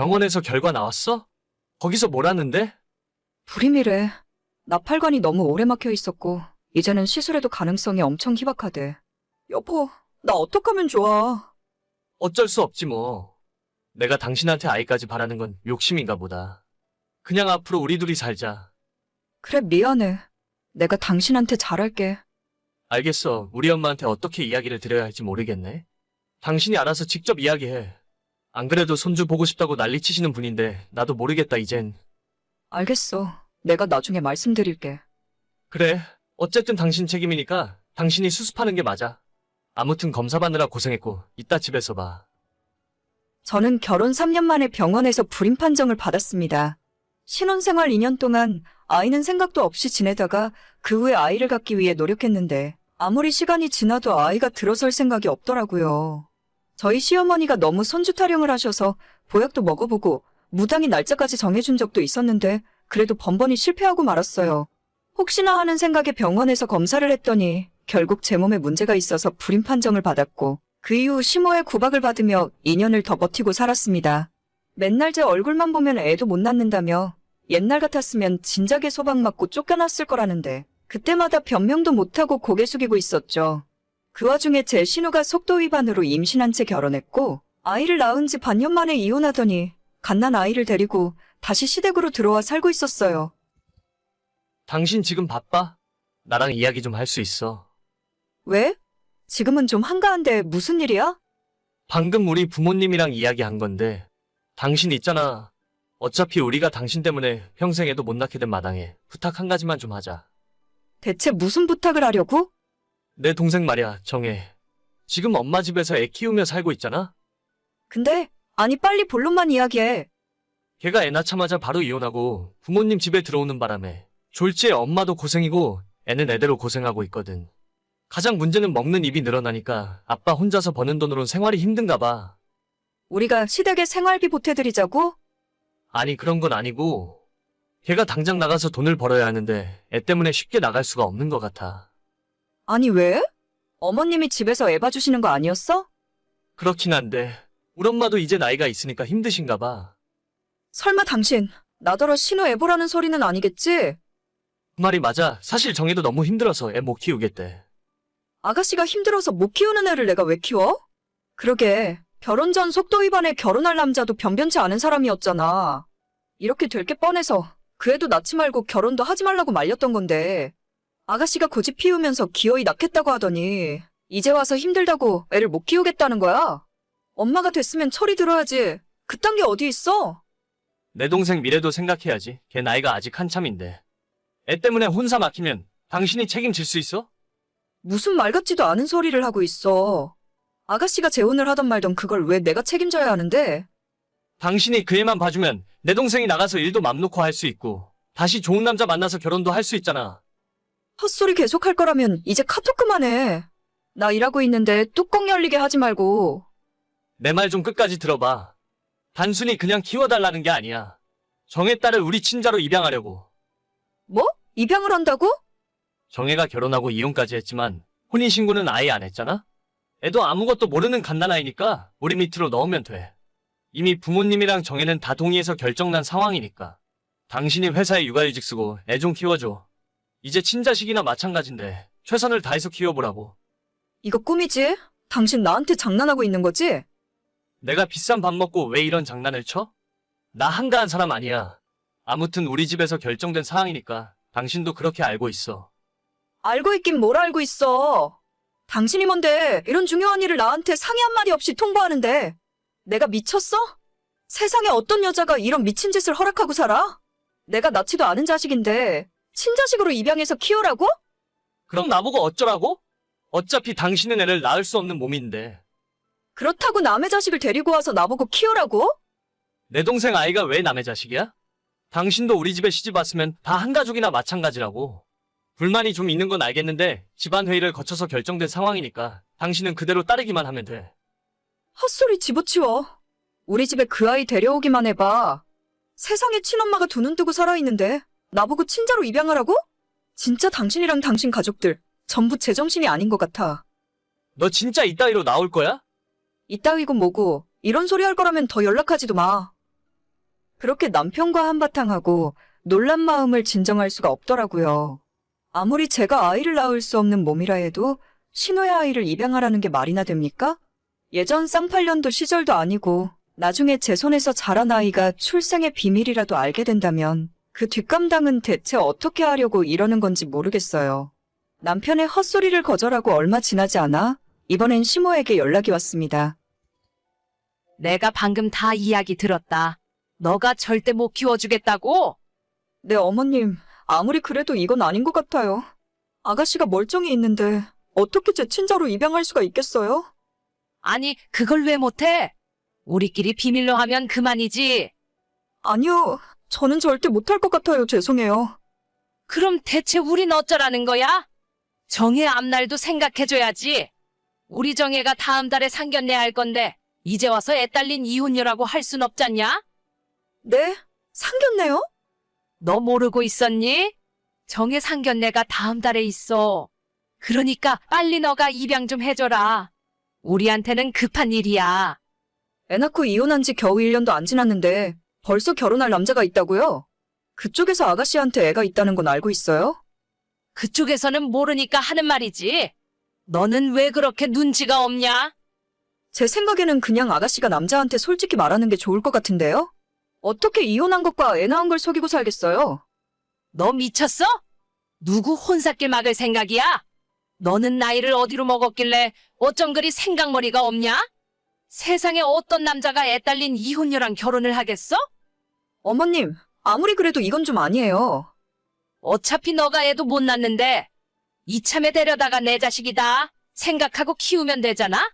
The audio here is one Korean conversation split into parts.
병원에서 결과 나왔어? 거기서 뭐라는데? 불임이래. 나팔관이 너무 오래 막혀 있었고, 이제는 시술해도 가능성이 엄청 희박하대. 여보, 나 어떡하면 좋아. 어쩔 수 없지 뭐. 내가 당신한테 아이까지 바라는 건 욕심인가 보다. 그냥 앞으로 우리 둘이 살자. 그래, 미안해. 내가 당신한테 잘할게. 알겠어. 우리 엄마한테 어떻게 이야기를 드려야 할지 모르겠네. 당신이 알아서 직접 이야기해. 안 그래도 손주 보고 싶다고 난리 치시는 분인데 나도 모르겠다 이젠. 알겠어. 내가 나중에 말씀드릴게. 그래. 어쨌든 당신 책임이니까 당신이 수습하는 게 맞아. 아무튼 검사 받느라 고생했고 이따 집에서 봐. 저는 결혼 3년 만에 병원에서 불임 판정을 받았습니다. 신혼생활 2년 동안 아이는 생각도 없이 지내다가 그 후에 아이를 갖기 위해 노력했는데 아무리 시간이 지나도 아이가 들어설 생각이 없더라고요. 저희 시어머니가 너무 손주 타령을 하셔서 보약도 먹어보고 무당이 날짜까지 정해준 적도 있었는데 그래도 번번이 실패하고 말았어요. 혹시나 하는 생각에 병원에서 검사를 했더니 결국 제 몸에 문제가 있어서 불임 판정을 받았고 그 이후 심호의 구박을 받으며 2년을 더 버티고 살았습니다. 맨날 제 얼굴만 보면 애도 못 낳는다며 옛날 같았으면 진작에 소방 맞고 쫓겨났을 거라는데 그때마다 변명도 못하고 고개 숙이고 있었죠. 그 와중에 제 신우가 속도 위반으로 임신한 채 결혼했고 아이를 낳은 지 반년 만에 이혼하더니 갓난 아이를 데리고 다시 시댁으로 들어와 살고 있었어요. 당신 지금 바빠? 나랑 이야기 좀 할 수 있어. 왜? 지금은 좀 한가한데 무슨 일이야? 방금 우리 부모님이랑 이야기한 건데 당신 있잖아. 어차피 우리가 당신 때문에 평생 애도 못 낳게 된 마당에 부탁 한 가지만 좀 하자. 대체 무슨 부탁을 하려고? 내 동생 말이야, 정혜. 지금 엄마 집에서 애 키우며 살고 있잖아? 근데 아니 빨리 본론만 이야기해. 걔가 애 낳자마자 바로 이혼하고 부모님 집에 들어오는 바람에 졸지에 엄마도 고생이고 애는 애대로 고생하고 있거든. 가장 문제는 먹는 입이 늘어나니까 아빠 혼자서 버는 돈으론 생활이 힘든가 봐. 우리가 시댁에 생활비 보태드리자고? 아니 그런 건 아니고 걔가 당장 나가서 돈을 벌어야 하는데 애 때문에 쉽게 나갈 수가 없는 것 같아. 아니 왜? 어머님이 집에서 애 봐주시는 거 아니었어? 그렇긴 한데 우리 엄마도 이제 나이가 있으니까 힘드신가 봐. 설마 당신 나더러 신우 애 보라는 소리는 아니겠지? 그 말이 맞아. 사실 정혜도 너무 힘들어서 애 못 키우겠대. 아가씨가 힘들어서 못 키우는 애를 내가 왜 키워? 그러게 결혼 전 속도 위반에 결혼할 남자도 변변치 않은 사람이었잖아. 이렇게 될 게 뻔해서 그 애도 낳지 말고 결혼도 하지 말라고 말렸던 건데 아가씨가 고집 피우면서 기어이 낳겠다고 하더니 이제 와서 힘들다고 애를 못 키우겠다는 거야? 엄마가 됐으면 철이 들어야지. 그딴 게 어디 있어? 내 동생 미래도 생각해야지. 걔 나이가 아직 한참인데. 애 때문에 혼사 막히면 당신이 책임질 수 있어? 무슨 말 같지도 않은 소리를 하고 있어. 아가씨가 재혼을 하던 말던 그걸 왜 내가 책임져야 하는데? 당신이 그 애만 봐주면 내 동생이 나가서 일도 맘 놓고 할 수 있고 다시 좋은 남자 만나서 결혼도 할 수 있잖아. 헛소리 계속 할 거라면 이제 카톡 그만해. 나 일하고 있는데 뚜껑 열리게 하지 말고. 내 말 좀 끝까지 들어봐. 단순히 그냥 키워달라는 게 아니야. 정혜 딸을 우리 친자로 입양하려고. 뭐? 입양을 한다고? 정혜가 결혼하고 이혼까지 했지만 혼인신고는 아예 안 했잖아? 애도 아무것도 모르는 갓난아이니까 우리 밑으로 넣으면 돼. 이미 부모님이랑 정혜는 다 동의해서 결정난 상황이니까. 당신이 회사에 육아휴직 쓰고 애 좀 키워줘. 이제 친자식이나 마찬가지인데 최선을 다해서 키워보라고. 이거 꿈이지? 당신 나한테 장난하고 있는 거지? 내가 비싼 밥 먹고 왜 이런 장난을 쳐? 나 한가한 사람 아니야. 아무튼 우리 집에서 결정된 사항이니까 당신도 그렇게 알고 있어. 알고 있긴 뭘 알고 있어. 당신이 뭔데 이런 중요한 일을 나한테 상의 한마디 없이 통보하는데 내가 미쳤어? 세상에 어떤 여자가 이런 미친 짓을 허락하고 살아? 내가 낳지도 않은 자식인데 친자식으로 입양해서 키우라고? 그럼 나보고 어쩌라고? 어차피 당신은 애를 낳을 수 없는 몸인데. 그렇다고 남의 자식을 데리고 와서 나보고 키우라고? 내 동생 아이가 왜 남의 자식이야? 당신도 우리 집에 시집 왔으면 다 한 가족이나 마찬가지라고. 불만이 좀 있는 건 알겠는데 집안 회의를 거쳐서 결정된 상황이니까 당신은 그대로 따르기만 하면 돼. 헛소리 집어치워. 우리 집에 그 아이 데려오기만 해봐. 세상에 친엄마가 두 눈 뜨고 살아있는데 나보고 친자로 입양하라고? 진짜 당신이랑 당신 가족들 전부 제정신이 아닌 것 같아. 너 진짜 이따위로 나올 거야? 이따위고 뭐고 이런 소리 할 거라면 더 연락하지도 마. 그렇게 남편과 한바탕 하고 놀란 마음을 진정할 수가 없더라고요. 아무리 제가 아이를 낳을 수 없는 몸이라 해도 신호의 아이를 입양하라는 게 말이나 됩니까? 예전 쌍팔년도 시절도 아니고 나중에 제 손에서 자란 아이가 출생의 비밀이라도 알게 된다면 그 뒷감당은 대체 어떻게 하려고 이러는 건지 모르겠어요. 남편의 헛소리를 거절하고 얼마 지나지 않아 이번엔 시모에게 연락이 왔습니다. 내가 방금 다 이야기 들었다. 너가 절대 못 키워주겠다고? 네, 어머님. 아무리 그래도 이건 아닌 것 같아요. 아가씨가 멀쩡히 있는데 어떻게 제 친자로 입양할 수가 있겠어요? 아니, 그걸 왜 못해? 우리끼리 비밀로 하면 그만이지. 아니요. 저는 절대 못할 것 같아요. 죄송해요. 그럼 대체 우린 어쩌라는 거야? 정의 앞날도 생각해줘야지. 우리 정혜가 다음 달에 상견례 할 건데, 이제 와서 애 딸린 이혼녀라고 할 순 없잖냐? 네? 상견례요? 너 모르고 있었니? 정혜 상견례가 다음 달에 있어. 그러니까 빨리 너가 입양 좀 해줘라. 우리한테는 급한 일이야. 애 낳고 이혼한 지 겨우 1년도 안 지났는데 벌써 결혼할 남자가 있다고요? 그쪽에서 아가씨한테 애가 있다는 건 알고 있어요? 그쪽에서는 모르니까 하는 말이지. 너는 왜 그렇게 눈치가 없냐? 제 생각에는 그냥 아가씨가 남자한테 솔직히 말하는 게 좋을 것 같은데요? 어떻게 이혼한 것과 애 낳은 걸 속이고 살겠어요? 너 미쳤어? 누구 혼사길 막을 생각이야? 너는 나이를 어디로 먹었길래 어쩜 그리 생각머리가 없냐? 세상에 어떤 남자가 애 딸린 이혼녀랑 결혼을 하겠어? 어머님, 아무리 그래도 이건 좀 아니에요. 어차피 너가 애도 못 낳는데 이참에 데려다가 내 자식이다 생각하고 키우면 되잖아?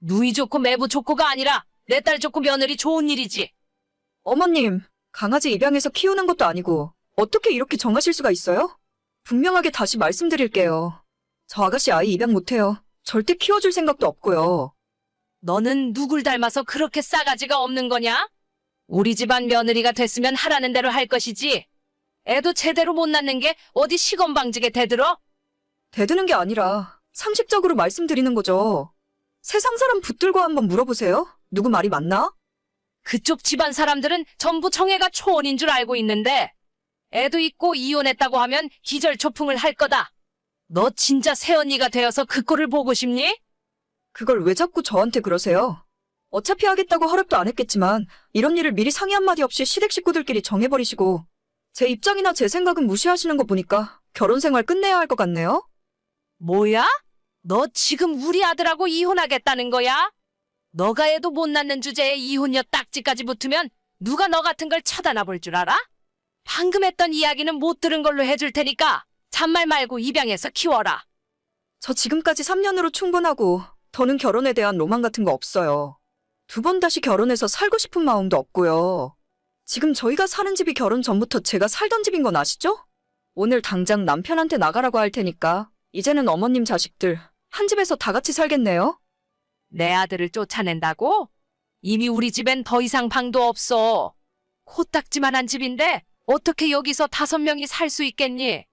누이 좋고 매부 좋고가 아니라 내 딸 좋고 며느리 좋은 일이지. 어머님, 강아지 입양해서 키우는 것도 아니고 어떻게 이렇게 정하실 수가 있어요? 분명하게 다시 말씀드릴게요. 저 아가씨 아이 입양 못해요. 절대 키워줄 생각도 없고요. 너는 누굴 닮아서 그렇게 싸가지가 없는 거냐? 우리 집안 며느리가 됐으면 하라는 대로 할 것이지. 애도 제대로 못 낳는 게 어디 시건방지게 대들어? 대드는 게 아니라 상식적으로 말씀드리는 거죠. 세상 사람 붙들고 한번 물어보세요. 누구 말이 맞나? 그쪽 집안 사람들은 전부 정혜가 초혼인 줄 알고 있는데 애도 있고 이혼했다고 하면 기절초풍을 할 거다. 너 진짜 새언니가 되어서 그 꼴을 보고 싶니? 그걸 왜 자꾸 저한테 그러세요? 어차피 하겠다고 허락도 안 했겠지만 이런 일을 미리 상의 한마디 없이 시댁 식구들끼리 정해버리시고 제 입장이나 제 생각은 무시하시는 거 보니까 결혼 생활 끝내야 할 것 같네요? 뭐야? 너 지금 우리 아들하고 이혼하겠다는 거야? 너가 애도 못 낳는 주제에 이혼녀 딱지까지 붙으면 누가 너 같은 걸 쳐다나 볼 줄 알아? 방금 했던 이야기는 못 들은 걸로 해줄 테니까 잔말 말고 입양해서 키워라. 저 지금까지 3년으로 충분하고 더는 결혼에 대한 로망 같은 거 없어요. 두 번 다시 결혼해서 살고 싶은 마음도 없고요. 지금 저희가 사는 집이 결혼 전부터 제가 살던 집인 건 아시죠? 오늘 당장 남편한테 나가라고 할 테니까 이제는 어머님 자식들 한 집에서 다 같이 살겠네요. 내 아들을 쫓아낸다고? 이미 우리 집엔 더 이상 방도 없어. 코딱지만한 집인데 어떻게 여기서 다섯 명이 살 수 있겠니?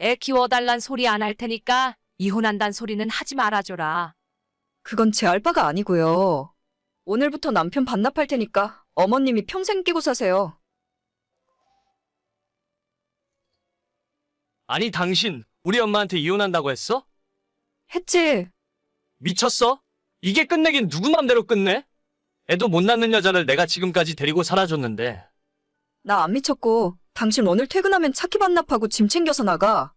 애 키워달란 소리 안 할 테니까 이혼한단 소리는 하지 말아줘라. 그건 제 알바가 아니고요. 오늘부터 남편 반납할 테니까 어머님이 평생 끼고 사세요. 아니 당신 우리 엄마한테 이혼한다고 했어? 했지. 미쳤어? 이게 끝내긴 누구 맘대로 끝내? 애도 못 낳는 여자를 내가 지금까지 데리고 살아줬는데 나 안 미쳤고 당신 오늘 퇴근하면 차키 반납하고 짐 챙겨서 나가.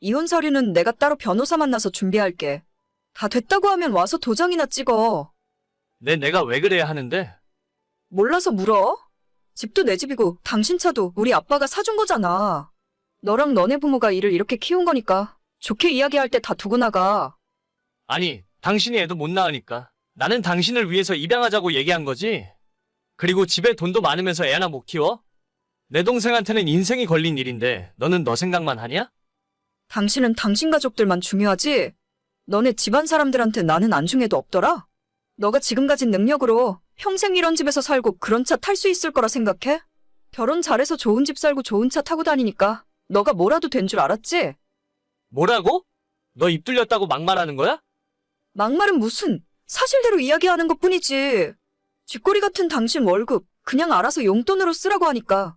이혼 서류는 내가 따로 변호사 만나서 준비할게. 다 됐다고 하면 와서 도장이나 찍어. 내 내가 왜 그래야 하는데 몰라서 물어? 집도 내 집이고 당신 차도 우리 아빠가 사준 거잖아. 너랑 너네 부모가 이를 이렇게 키운 거니까 좋게 이야기할 때 다 두고 나가. 아니 당신이 애도 못 낳으니까 나는 당신을 위해서 입양하자고 얘기한 거지 그리고 집에 돈도 많으면서 애 하나 못 키워? 내 동생한테는 인생이 걸린 일인데 너는 너 생각만 하냐? 당신은 당신 가족들만 중요하지? 너네 집안 사람들한테 나는 안중에도 없더라? 너가 지금 가진 능력으로 평생 이런 집에서 살고 그런 차 탈 수 있을 거라 생각해? 결혼 잘해서 좋은 집 살고 좋은 차 타고 다니니까 너가 뭐라도 된 줄 알았지? 뭐라고? 너 입 뚫렸다고 막말하는 거야? 막말은 무슨 사실대로 이야기하는 것 뿐이지. 쥐꼬리 같은 당신 월급 그냥 알아서 용돈으로 쓰라고 하니까.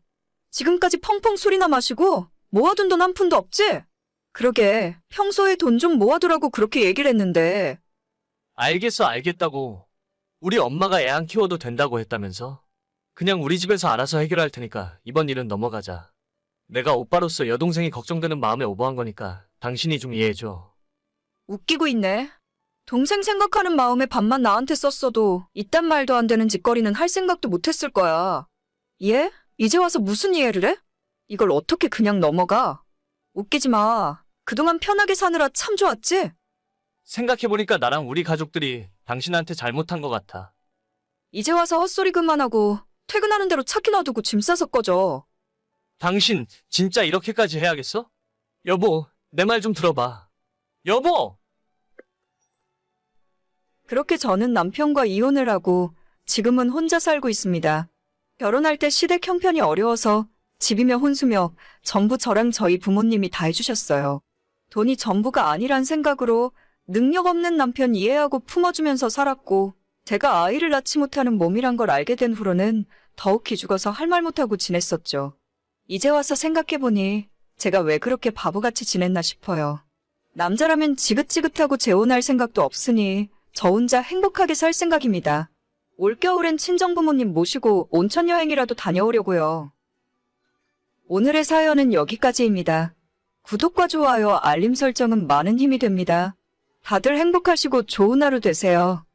지금까지 펑펑 술이나 마시고 모아둔 돈 한 푼도 없지? 그러게 평소에 돈 좀 모아두라고 그렇게 얘기를 했는데 알겠어, 알겠다고. 우리 엄마가 애 안 키워도 된다고 했다면서? 그냥 우리 집에서 알아서 해결할 테니까 이번 일은 넘어가자. 내가 오빠로서 여동생이 걱정되는 마음에 오버한 거니까 당신이 좀 이해해줘. 웃기고 있네. 동생 생각하는 마음에 반만 나한테 썼어도 이딴 말도 안 되는 짓거리는 할 생각도 못했을 거야. 얘? 이제 와서 무슨 이해를 해? 이걸 어떻게 그냥 넘어가? 웃기지 마. 그동안 편하게 사느라 참 좋았지? 생각해보니까 나랑 우리 가족들이 당신한테 잘못한 것 같아. 이제 와서 헛소리 그만하고 퇴근하는 대로 차키 놔두고 짐 싸서 꺼져. 당신 진짜 이렇게까지 해야겠어? 여보, 내 말 좀 들어봐. 여보! 그렇게 저는 남편과 이혼을 하고 지금은 혼자 살고 있습니다. 결혼할 때 시댁 형편이 어려워서 집이며 혼수며 전부 저랑 저희 부모님이 다 해주셨어요. 돈이 전부가 아니란 생각으로 능력 없는 남편 이해하고 품어주면서 살았고 제가 아이를 낳지 못하는 몸이란 걸 알게 된 후로는 더욱 기죽어서 할 말 못하고 지냈었죠. 이제 와서 생각해보니 제가 왜 그렇게 바보같이 지냈나 싶어요. 남자라면 지긋지긋하고 재혼할 생각도 없으니 저 혼자 행복하게 살 생각입니다. 올겨울엔 친정부모님 모시고 온천 여행이라도 다녀오려고요. 오늘의 사연은 여기까지입니다. 구독과 좋아요, 알림 설정은 많은 힘이 됩니다. 다들 행복하시고 좋은 하루 되세요.